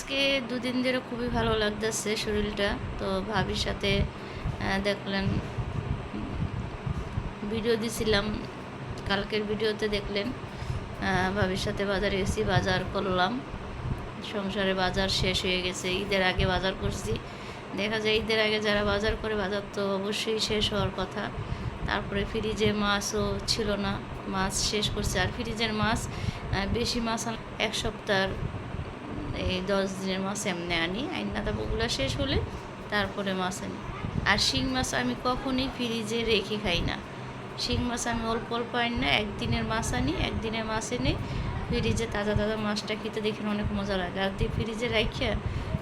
আজকে দুদিন ধরে খুবই ভালো লাগতেছে শরীরটা। তো ভাবির সাথে দেখলেন, ভিডিও দিছিলাম, কালকের ভিডিওতে দেখলেন ভাবির সাথে বাজারে গেছি, বাজার করলাম। সংসারে বাজার শেষ হয়ে গেছে, ঈদের আগে বাজার করছি। দেখা যায় ঈদের আগে যারা বাজার করে, বাজার তো অবশ্যই শেষ হওয়ার কথা। তারপরে ফ্রিজে মাছও ছিল না, মাছ শেষ করছে। আর ফ্রিজের মাছ বেশি মাছ এক সপ্তাহ এই দশ দিনের মাছ এমনি আনি আইনা তারপরগুলো শেষ হলে তারপরে মাছ আনি। আর শিং মাছ আমি কখনই ফ্রিজে রেখে খাই না। শিং মাছ আমি অল্প অল্প আনি না, একদিনের মাছ আনি, একদিনের মাছ এনে ফ্রিজে তাজা তাজা মাছটা খেতে দেখেন অনেক মজা লাগে। আর দিয়ে ফ্রিজে রাখিয়া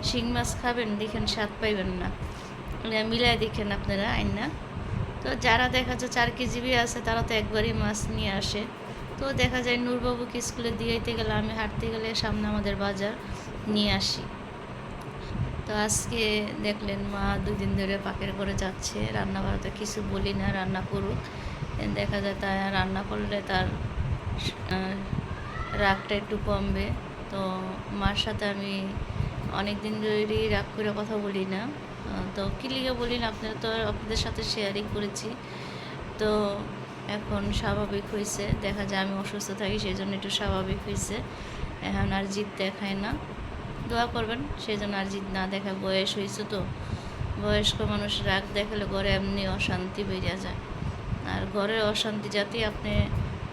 শিং মাছ খাবেন, দেখেন স্বাদ পাইবেন না। মিলাই দেখেন আপনারা আইন না তো যারা দেখা যায় চার কেজি বি আছে, তারা তো একবারই মাছ নিয়ে আসে। তো দেখা যায় নূরবাবুকে স্কুলে দিয়েতে গেলে আমি হাঁটতে গেলে সামনে আমাদের বাজার নিয়ে আসি। তো আজকে দেখলেন মা দুই দিন ধরে পাকের করে যাচ্ছে, রান্না বাড়া তো কিছু বলি না, রান্না করুক। দেখা যায় তা রান্না করলে তার রাগটা একটু কমবে। তো মার সাথে আমি অনেক দিন ধরেই রাগ করে কথা বলি না। তো কী বলি না, আপনারা তো আপনাদের সাথে শেয়ারিং করেছি। তো এখন স্বাভাবিক হয়েছে। দেখা যায় আমি অসুস্থ থাকি সেই জন্য একটু স্বাভাবিক হয়েছে। এখন আর জিদ দেখায় না। দোয়া করবেন সেই জন্য আর জিদ না দেখায় বয়স হয়েছে তো। বয়স্ক মানুষ রাগ দেখালে ঘরে এমনি অশান্তি বেরিয়ে যায়। আর ঘরের অশান্তি যাতে আপনি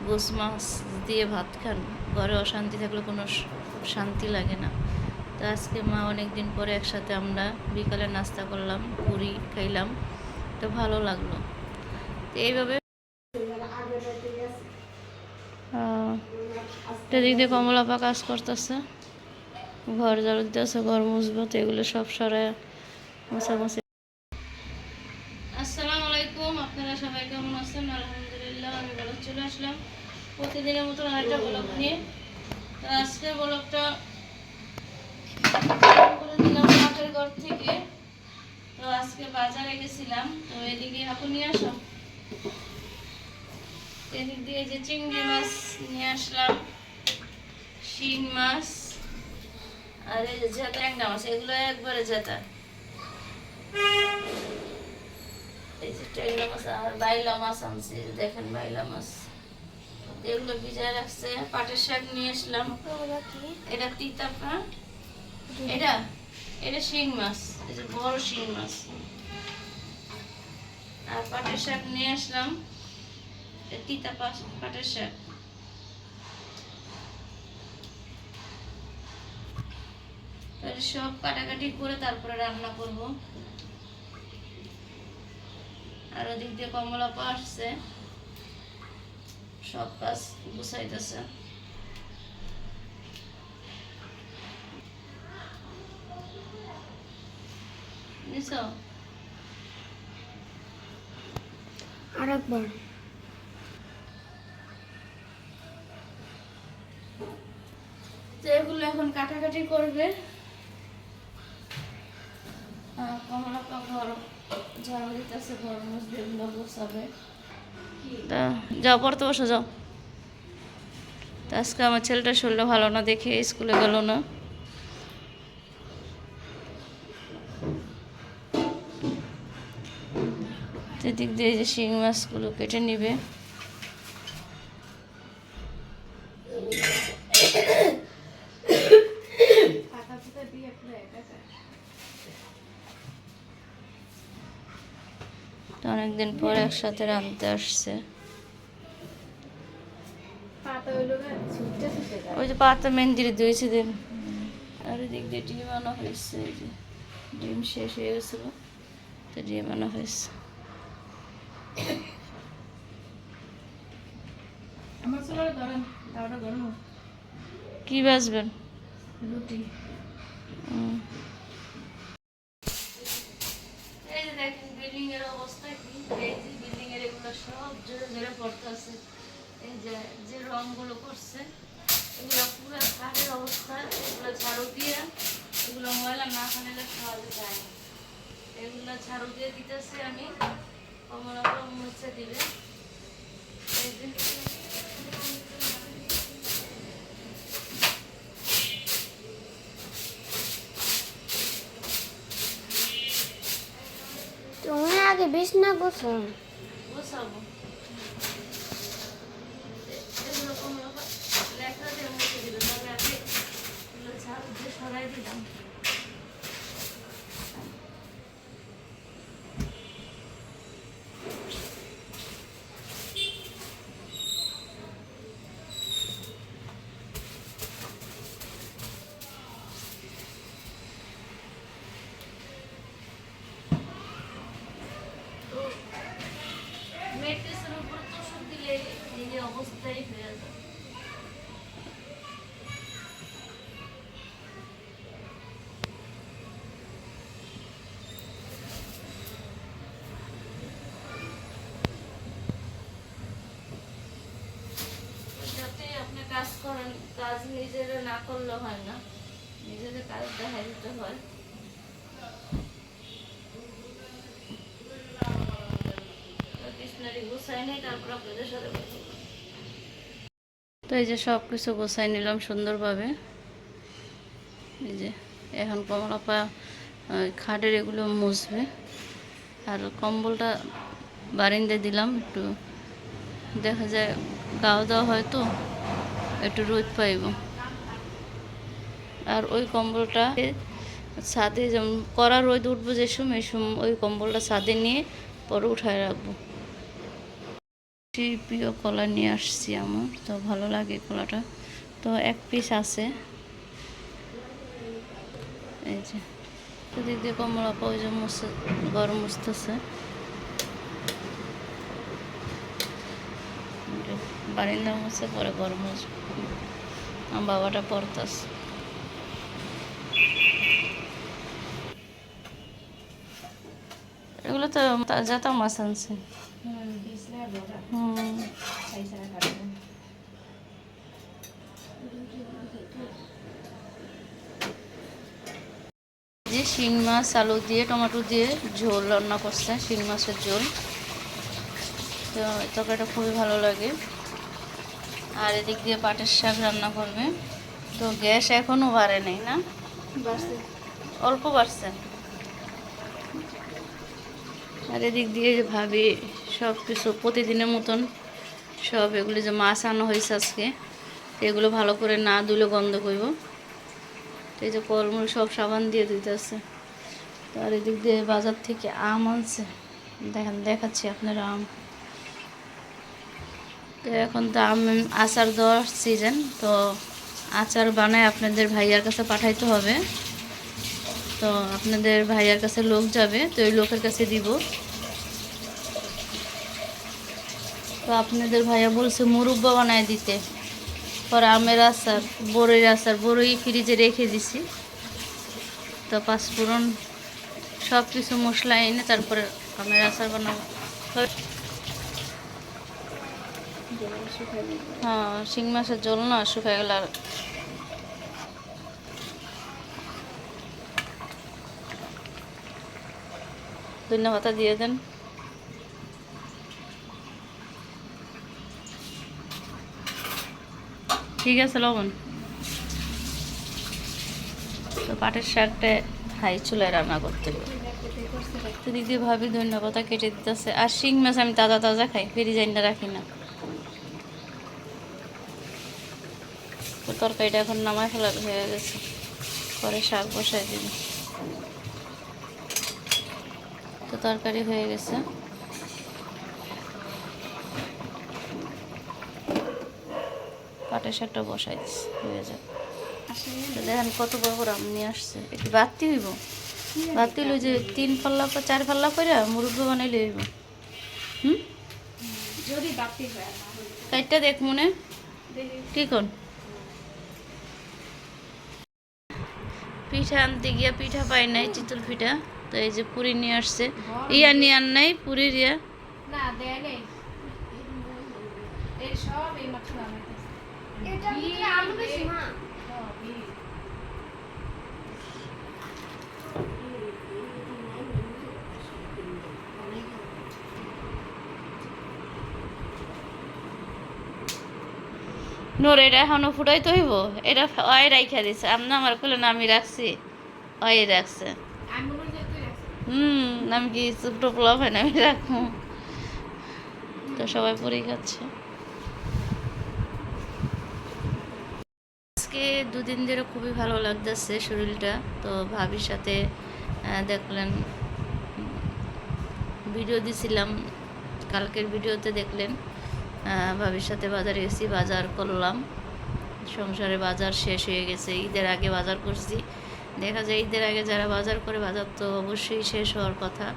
গোস মাছ দিয়ে ভাত খান, ঘরে অশান্তি থাকলে কোনো শান্তি লাগে না। তো আজকে মা অনেক দিন পরে একসাথে আমরা বিকালে নাস্তা করলাম, পুরি খাইলাম। তো ভালো লাগল। তো এইভাবে এদিক দিয়ে কমলাপা কাজ করতেছে। ঘর ঝাড়ু দিতেছে, ঘর মুছবো, তো এগুলো সব সরায় মোছামুছি। আসসালামু মাঠের ঘর থেকে। তো আজকে বাজারে গেছিলাম, তো এদিকে আসো। এদিক দিয়ে যে চিংড়ি মাছ নিয়ে আসলাম। শিং মাছ, আর এই যে জেতা ট্যাংরা মাছ, এগুলো একবারে জেতা এই যে ট্যাংরা মাছ, আর বাইলা মাছ আনছি, দেখেন বাইলা মাছ। এগুলো ভিজায় রাখছে, পাটের শাক নিয়ে আসলাম। এটা তিতা এটা এটা শিং মাছ, এই যে বড় শিং মাছ। আর পাটের শাক নিয়ে আসলাম তিতা পাটের শাক। সব কাটাকাটি করে তারপরে রান্না করব। আর ওদিক দিয়ে কমলা পা আসছে। সব কাজ গুছাইতেছে। তো এগুলো এখন কাটাকাটি করবে আহ, কমলা পা ঘর ঝাড়ু দিতেছে ঘর মুছবে এগুলো গোছাবে তা যাও পড়তে বসে যাও। তা আজকে আমার ছেলেটা শরীরটা ভালো না দেখে স্কুলে গেল না। সেদিক দিয়ে যে শিং মাছগুলো কেটে নিবে। দিয়ে পুরো একাকার তো অনেকদিন পর একসাথে রাঁধতে আসছে। ওই যে পাতা মেহেন্দির দিয়েছে দিন। আর এদিক দিয়ে ডিম আনা হয়েছে এই যে ডিম শেষ হয়ে গেছিল তো ডিম আনা হয়েছে। কি বাজবেন? রুটি। হুম। সব জোরে জোরে পড়তেছে এই যে যে রঙগুলো করছে, এগুলো পুরো কাঠের অবস্থা, এগুলো ঝাড়ু দিয়ে, এগুলো ময়লা না খানিলে খাওয়াতে যায় এগুলো ঝাড়ু দিয়ে দিতেছি আমি, কমলা কম মুছে দিবে। এই যে, তুমি আগে বিছনা গোছাও গোছাবো এগুলো কোনো লেখা দিয়ে মুছে দিবে তবে আমি এগুলো ঝাড়ু দিয়ে সরাই দিলাম তো মেট্রেসের উপর তোষক দিলে এই যে অবস্থাই হয়ে যায় যাতে আপনি কাজ নিজেরা না করলে হয় না। নিজেদের কাজ দেখা দিতে হয়। তো এই যে সব কিছু গোছাই নিলাম সুন্দরভাবে। এই যে এখন কমলাপা খাটের এগুলো মুছবে। আর কম্বলটা বারিন্দে দিলাম, একটু দেখা যায়, গাও দেওয়া হয় তো। একটু রোদ পাইব। আর ওই কম্বলটা ছাদে যেমন কড়া রোদ উঠবো যে সময় সময় ওই কম্বলটা ছাদে নিয়ে পরে উঠায় রাখব। প্রিয় কলা নিয়ে আসছি আমার, তো ভালো লাগে কলাটা। তো এক পিস আছে। এই যে। তো দিক দিয়ে কমলা পাওয়া যে মুছে গরম মুছতেছে বারিন্দা মুছে পরে গরম মুছবে আমার বাবাটা পড়তাছে এগুলো তো তাজা মাছ আনছে। যে শিং মাছ, আলু দিয়ে, টমেটো দিয়ে ঝোল রান্না করছে, শিং মাছের ঝোল। তো এই তরকারিটা খুবই ভালো লাগে। আর এদিক দিয়ে পাটের শাক রান্না করবে। তো গ্যাস এখনও বাড়ে নেই না? অল্প বাড়ছে। আর এদিক দিয়ে যে ভাবি সব কিছু প্রতিদিনের মতন সব এগুলি যে মাছ আনা হয়েছে আজকে এগুলো ভালো করে না ধুলে গন্ধ করব। এই যে কলমূল সব সাবান দিয়ে দিতেছে তো আর এদিক দিয়ে বাজার থেকে আম আনছে। দেখেন দেখাচ্ছি আপনার আম। তো এখন তো আম, আচার দেওয়ার সিজন তো আচার বানায় আপনাদের ভাইয়ার কাছে পাঠাইতে হবে। তো আপনাদের ভাইয়ার কাছে লোক যাবে, তো ওই লোকের কাছে দিব। তো আপনাদের ভাইয়া বলছে, মুরব্বা বানায় দিতে। পরে আমের আচার বড়ইয়ের আচার, বড়ই ফ্রিজে রেখে দিছি। তো পাঁচফোড়ন সব কিছু মশলা এনে তারপরে আমের আচার বানাবো। হ্যাঁ শিং মাছের জল না, শুকায় গেল আর। ধন্যবাদ দিয়ে দেন। ঠিক আছে, লবণ। তো পাটের শাকটা হাই চুলায় রান্না করতে তো দিদি ভাবি ধন্যবাদ কেটে দিতেছে। আর শিং মাছ আমি তাজা তাজা খাই ফ্রিজ আইনা রাখি না। তো তরকারিটা এখন নামায় ফেলা হয়ে গেছে। পরে শাক বসাই দিবি। তো তরকারি হয়ে গেছে। পাটের শাকটা বসাই হয়ে তো দেখেন কত বড় বড় আম নিয়ে আসছে। একটু বাড়তি হইব? বাড়তি হইলে যে তিন পাল্লা চার পাল্লা করে মুরব্বী বানাইলে হইব। হুম? যদি বাপি হয় কাইটটা দেখ মনে। দেখি কি কোন পিঠা আনতে গিয়া পিঠা পাই নাই চিতল পিঠা। তো এই যে পুরি নিয়ে আসছে। ইয়া নিয়ে আন নাই পুরীর ইয়া। না দেয় নেই এই সব এই মাত্র বানাইতেছে এটা কি আলু বেশি মা সবই। নোর, এটা এখনও ফুটাইতে হইব? এটা অয় রাইখা দিছে। আপনি আমার কইলেন আমি রাখছি। অয় রাখছে। হুম, আমি কি ছোটো পোলাপ হয় না, আমি রাখব। তো সবাই পরেই খাচ্ছে। আজকে দুদিন ধরে খুবই ভালো লাগতেছে শরীরটা। তো ভাবির সাথে দেখলেন ভিডিও দিছিলাম। কালকের ভিডিওতে দেখলেন। সাথে বাজারে গেছি, বাজার করলাম। সংসারে বাজার শেষ হয়ে গেছে, ঈদের আগে বাজার করছি। দেখা যায় ঈদের আগে যারা বাজার করে, বাজার তো অবশ্যই শেষ হওয়ার কথা।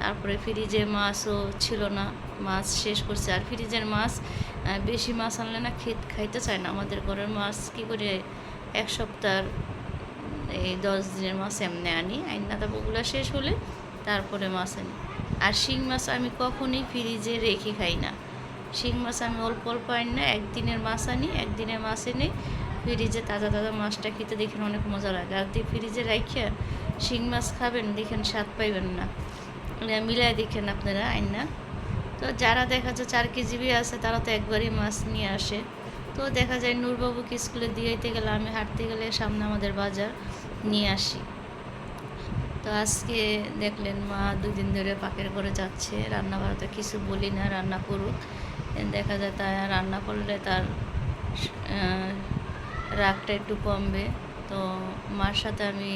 তারপরে ফ্রিজে মাছও ছিল না, মাছ শেষ করছে। আর ফ্রিজের মাছ বেশি মাছ আনলে না খেত, খাইতে চায় না। আমাদের ঘরের মাছ কি করে এক সপ্তাহ, এই দশ দিনের মাছ এমনি আনি। আইনা তারপরগুলো শেষ হলে তারপরে মাছ আনি। আর শিং মাছ আমি কখনই ফ্রিজে রেখে খাই না। শিং মাছ আমি অল্প অল্প আনি না, একদিনের মাছ আনি, একদিনের মাছ এনে ফ্রিজে তাজা তাজা মাছটা খেতে দেখেন অনেক মজা লাগে। আর দিয়ে ফ্রিজে রাখিয়া শিং মাছ খাবেন, দেখেন স্বাদ পাইবেন না। মিলাই দেখেন আপনারা, আইন না। তো যারা দেখা যায় চার কেজি বি আছে, তারা তো একবারই মাছ নিয়ে আসে। তো দেখা যায় নূরবাবুকে স্কুলে দিয়ে গেলে, আমি হাঁটতে গেলে সামনে আমাদের বাজার নিয়ে আসি। তো আজকে দেখলেন মা দুদিন ধরে পাকের করে যাচ্ছে রান্না বাড়াতে কিছু বলি না, রান্না করুক। দেখা যায় তা রান্না করলে তার রাগটা একটু কমবে। তো মার সাথে আমি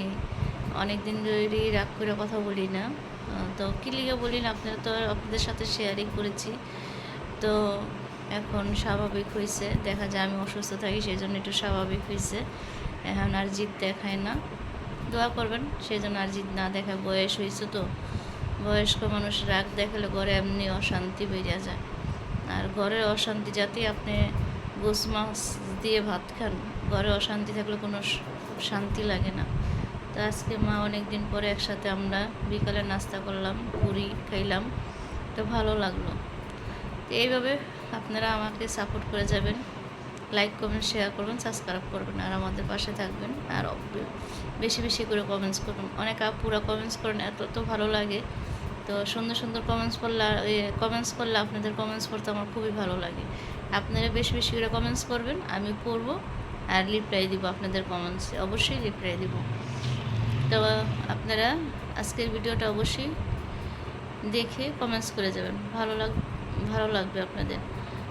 অনেক দিন ধরেই রাগ করে কথা বলি না। তো কী লিগে বলি না, আপনারা তো আপনাদের সাথে শেয়ারই করেছি। তো এখন স্বাভাবিক হয়েছে, দেখা যায় আমি অসুস্থ থাকি সেই জন্য একটু স্বাভাবিক হয়েছে। এখন আর জিদ দেখায় না। দোয়া করবেন সেই জন্য আর জিদ না দেখায় বয়স হয়েছে তো। বয়স্ক মানুষ রাগ দেখালে ঘরে এমনি অশান্তি বেরিয়ে যায়। আর ঘরের অশান্তি যাতে আপনি গোস মাছ দিয়ে ভাত খান, ঘরে অশান্তি থাকলে কোনো শান্তি লাগে না। তো আজকে মা অনেক দিন পরে একসাথে আমরা বিকালে নাস্তা করলাম, পুরি খাইলাম, তো ভালো লাগল। তো এইভাবে আপনারা আমাকে সাপোর্ট করে যাবেন। লাইক, কমেন্ট, শেয়ার করবেন, সাবস্ক্রাইব করবেন, আর আমাদের পাশে থাকবেন, আর বেশি বেশি করে কমেন্টস করবেন। অনেক আপুরা কমেন্টস করেন, এত তো ভালো লাগে। তো সুন্দর সুন্দর কমেন্টস করলে কমেন্টস করলে আপনাদের কমেন্টস পড়তে আমার খুবই ভালো লাগে। আপনারা বেশি বেশি করে কমেন্টস করবেন আমি পড়ব আর রিপ্লাই দিব আপনাদের কমেন্টসে অবশ্যই রিপ্লাই দিব। তো, আপনারা আজকের ভিডিওটা অবশ্যই দেখে কমেন্টস করে যাবেন, ভালো লাগ, ভালো লাগবে আপনাদের।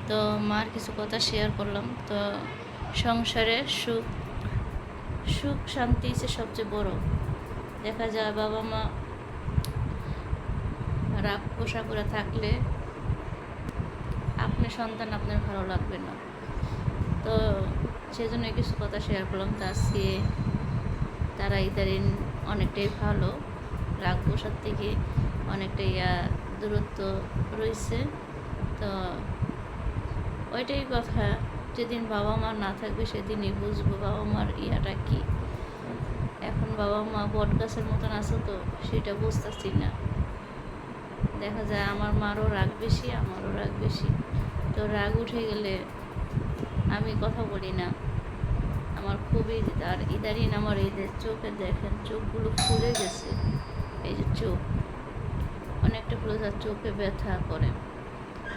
তো, মার কিছু কথা শেয়ার করলাম, তো সংসারে সুখ সুখ শান্তি সবচেয়ে বড়। দেখা যায় বাবা মা রাগ পোষা করে থাকলে আপনি সন্তান আপনার ভালো লাগবে না। তো সেজন্য কিছু কথা শেয়ার করলাম। তো আজকে তারা ইদারিন অনেকটাই ভালো রাগ পোষার থেকে অনেকটাই ইয়া দূরত্ব রয়েছে। তো ওইটাই কথা যেদিন বাবা মা না থাকবে সেদিনই বুঝব বাবা মার ইয়াটা কি। এখন বাবা মা বট গাছের মতন আছে তো সেটা বুঝতেছি না। দেখা যায় আমার মারও রাগ বেশি, আমারও রাগ বেশি। তো রাগ উঠে গেলে আমি কথা বলি না। আমার খুবই আর ইদারিন আমার এই যে চোখে দেখেন, চোখগুলো ফুলে গেছে। এই যে চোখ। অনেকটা ফুলে চোখে ব্যথা করে।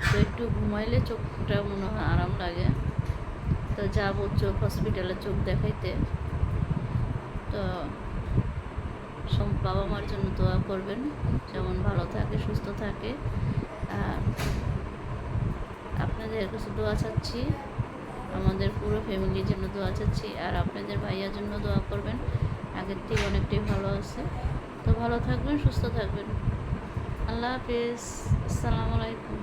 তো একটু ঘুমাইলে চোখটা মনে হয় আরাম লাগে। তো যাব চোখ হসপিটালে চোখ দেখাইতে। তো সব বাবা মার জন্য দোয়া করবেন, যেমন ভালো থাকে, সুস্থ থাকে। আর আপনাদের কাছে দোয়া চাচ্ছি, আমাদের পুরো ফ্যামিলির জন্য দোয়া চাচ্ছি, আর আপনাদের ভাইয়ার জন্য দোয়া করবেন। আগের থেকে অনেকটাই ভালো আছে। তো ভালো থাকবেন, সুস্থ থাকবেন। আল্লাহ হাফিজ। আসসালামু আলাইকুম।